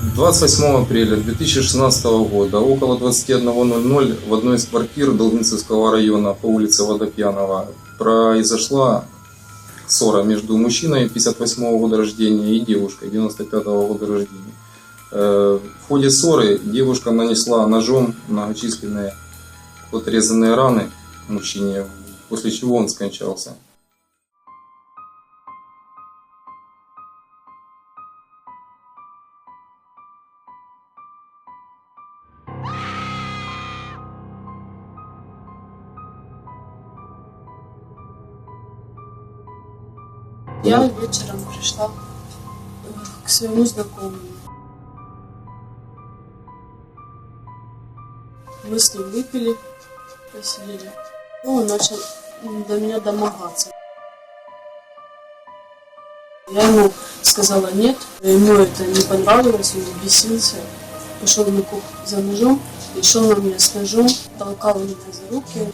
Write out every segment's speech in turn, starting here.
28 апреля 2016 года около 21.00 в одной из квартир Долгницевского района по улице Водопьянова произошла ссора между мужчиной 58 года рождения и девушкой 95 года рождения. Э, В ходе ссоры девушка нанесла ножом многочисленные подрезанные раны мужчине, после чего он скончался. Я вечером пришла э, к своему знакомому. Мы с ним выпили, посидели. Ну, он начал до меня домогаться. Я ему сказала нет, ему это не понравилось, он бесился. Пошел на кухню за ножом, пришел на меня с ножом, толкал меня за руки,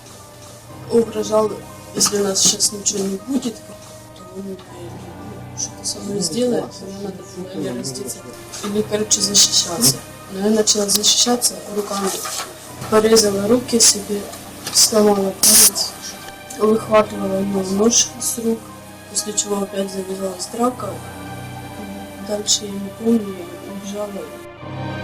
угрожал, если у нас сейчас ничего не будет, что-то со мной сделает, мне надо или раздеться, или, короче, защищаться. Но я начала защищаться руками, порезала руки себе, сломала палец, выхватывала ему нож с рук, после чего опять завязалась драка. Дальше я не помню, я убежала.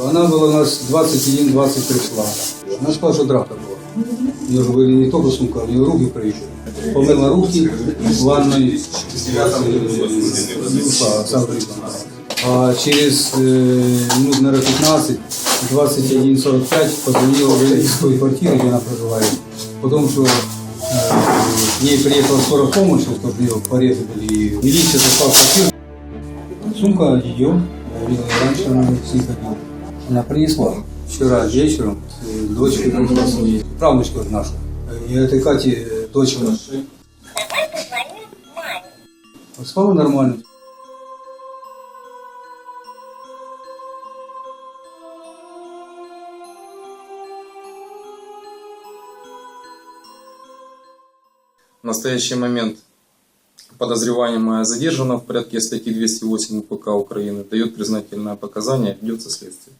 Она была у нас 21-20 пришла. Она сказала, что драка была. У нее же были не только сумка, у нее руки приезжали. Помыла руки в ванной, э, ушла, сам ребенок. А через э, минут, наверное, 15, 21.45 позвонила в той квартиры, где она проживает. Потом, что э, к ней приехала скорая помощь, чтобы ее порезы были. И Милиция зашла в квартиру. Сумка ее, я видел, и раньше она с ней ходила. Она принесла вчера вечером, ней, правнучка наша. И этой Кате э, дочь у нас. Спала нормально. В настоящий момент подозреваемая задержана в порядке статьи 208 УПК Украины, дает признательное показание, ведется следствие.